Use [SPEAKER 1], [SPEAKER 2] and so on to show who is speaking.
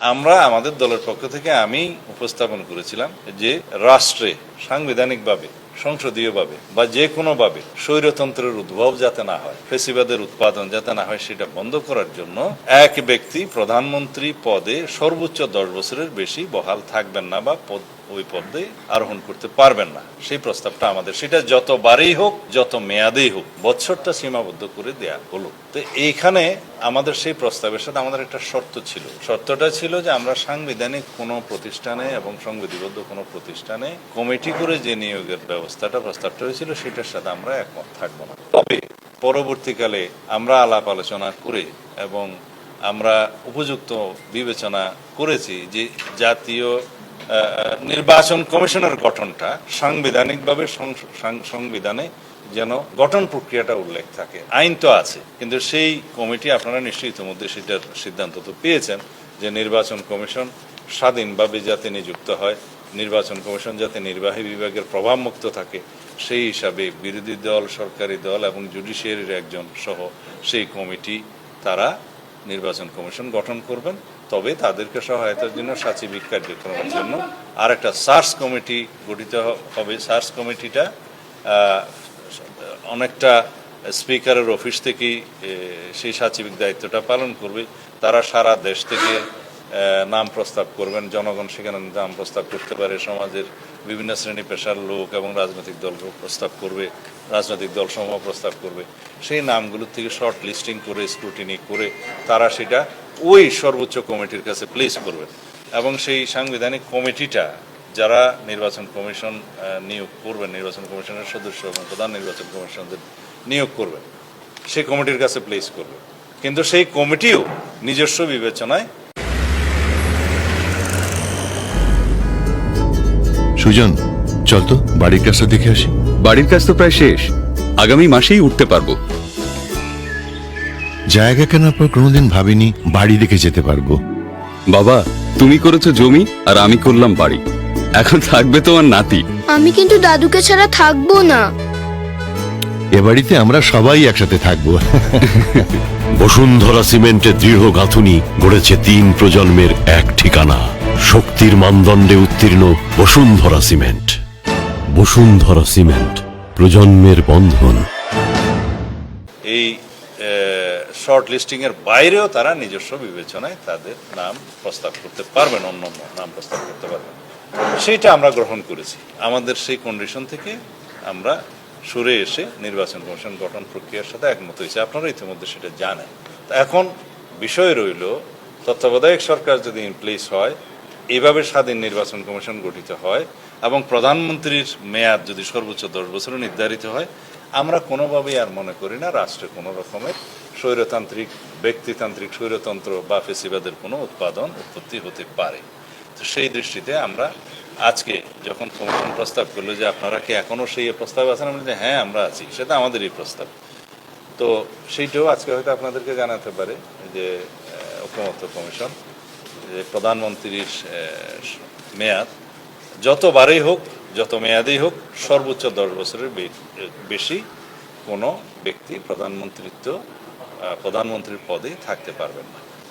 [SPEAKER 1] আমরা আমাদের দলের পক্ষ থেকে আমি উপস্থাপন করেছিলাম যে রাষ্ট্রে সাংবিধানিকভাবে, সংসদীয়ভাবে বা যে কোনোভাবে স্বৈরতন্ত্রের উদ্ভব যাতে না হয়, ফেসিবাদের উৎপাদন যাতে না হয়, সেটা বন্ধ করার জন্য এক ব্যক্তি প্রধানমন্ত্রী পদে সর্বোচ্চ দশ বছরের বেশি বহাল থাকবেন না বা ওই পদে আরোহণ করতে পারবেন না। সেই প্রস্তাবটা আমাদের। সেটা যতবারই হোক, যত মেয়াদেই হোক বছরটা সীমাবদ্ধ করে দেয়া হলো। তো এইখানে আমাদের সেই প্রস্তাবের সাথে আমাদের একটা শর্ত ছিল। শর্তটা ছিল যে আমরা সাংবিধানিক কোনো প্রতিষ্ঠানে এবং সংবিধিবদ্ধ কোনো প্রতিষ্ঠানে কমিটি করে যে নিয়োগের ব্যবস্থাটা, প্রস্তাবটা হয়েছিল, সেটার সাথে আমরা একমত থাকব না। তবে পরবর্তীকালে আমরা আলাপ আলোচনা করে এবং আমরা উপযুক্ত বিবেচনা করেছি যে জাতীয় নির্বাচন কমিশনের গঠনটা সাংবিধানিকভাবে সংবিধানে যেন গঠন প্রক্রিয়াটা উল্লেখ থাকে। আইন তো আছে, কিন্তু সেই কমিটি আপনারা নিশ্চয়ই ইতিমধ্যে সেটার সিদ্ধান্ত তো পেয়েছেন যে নির্বাচন কমিশন স্বাধীনভাবে যাতে নিযুক্ত হয়, নির্বাচন কমিশন যাতে নির্বাহী বিভাগের প্রভাবমুক্ত থাকে, সেই হিসাবে বিরোধী দল, সরকারি দল এবং জুডিশিয়ারির একজন সহ সেই কমিটি তারা নির্বাচন কমিশন গঠন করবেন, তবে তাদেরকে সহায়তার জন্য সাচিবিক কার্যক্রমের জন্য আর একটা সার্চ কমিটি গঠিত হবে। সার্চ কমিটিটা অনেকটা স্পিকারের অফিস থেকেই সেই সাচিবিক দায়িত্বটা পালন করবে। তারা সারা দেশ থেকে নাম প্রস্তাব করবেন, জনগণ সেখানে নাম প্রস্তাব করতে পারে, সমাজের বিভিন্ন শ্রেণি পেশার লোক এবং রাজনৈতিক দল প্রস্তাব করবে, রাজনৈতিক দল সমূহ প্রস্তাব করবে। সেই নামগুলোর থেকে শর্ট লিস্টিং করে স্ক্রুটিনি করে, তারা সেটা ওই সর্বোচ্চ কমিটির কাছে প্লেস করবে। এবং সেই সাংবিধানিক কমিটিটা যারা নির্বাচন কমিশন নিয়োগ করবেন, নির্বাচন কমিশনের সদস্য এবং প্রধান নির্বাচন কমিশনদের নিয়োগ করবেন, সেই কমিটির কাছে প্লেস করবে। কিন্তু সেই কমিটিও নিজস্ব বিবেচনায়
[SPEAKER 2] সুজন চল তো বাড়ির কাজটা দেখে আসি।
[SPEAKER 3] বাড়ির কাজ তো প্রায় শেষ। আগামী মাসেই উঠতে পারব।
[SPEAKER 2] জায়গা কেনার পর কোনোদিন ভাবিনি বাড়ি দেখে যেতে পারব।
[SPEAKER 3] বাবা তুমি করেছ জমি আর আমি করলাম বাড়ি। এখন থাকবে তোমার নাতি।
[SPEAKER 4] আমি কিন্তু দাদুকে ছাড়া থাকব না।
[SPEAKER 2] এ বাড়িতে আমরা সবাই একসাথে থাকব।
[SPEAKER 5] বসুন্ধরা সিমেন্টের দৃঢ় গাঁথুনি গড়েছে তিন প্রজন্মের এক ঠিকানা। শক্তির মানদণ্ডে উত্তীর্ণ বসুন্ধরা সিমেন্ট। বসুন্ধরা সিমেন্ট প্রজন্মের বন্ধন।
[SPEAKER 1] এই শর্ট লিস্টিং এর বাইরেও তারা নিজস্ব বিবেচনায় তাদের নাম প্রস্তাব করতে পারবেন, অন্য নাম প্রস্তাব করতে পারবেন। সেইটা আমরা গ্রহণ করেছি। আমাদের সেই কন্ডিশন থেকে আমরা সরে এসে নির্বাচন কমিশন গঠন প্রক্রিয়ার সাথে একমত হয়েছে। আপনারা ইতিমধ্যে সেটা জানেন। এখন বিষয় রইল, তত্ত্বাবধায়ক সরকার যদি ইন প্লেস হয় এভাবে স্বাধীন নির্বাচন কমিশন গঠিত হয় এবং প্রধানমন্ত্রীর মেয়াদ যদি সর্বোচ্চ দশ বছরে নির্ধারিত হয় আমরা কোনোভাবেই আর মনে করি না রাষ্ট্রে কোনো রকমের স্বৈরতান্ত্রিক ব্যক্তিতান্ত্রিক স্বৈরতন্ত্র বা ফেসিবাদের কোনো উৎপাদন উৎপত্তি হতে পারে। তো সেই দৃষ্টিতে আমরা আজকে যখন কমিশন প্রস্তাব করল যে আপনারা কি এখনও সেই প্রস্তাব আছেন আমরা যে হ্যাঁ আমরা আছি সেটা আমাদেরই প্রস্তাব। তো সেইটাও আজকে হয়তো আপনাদেরকে জানাতে পারে যে আহ, ঐকমত্য কমিশন যে প্রধানমন্ত্রীর মেয়াদ যতবারই হোক, যত মেয়াদেই হোক, সর্বোচ্চ দশ বছরের বেশি কোনো ব্যক্তি প্রধানমন্ত্রীত্ব প্রধানমন্ত্রীর পদে থাকতে পারবেন না।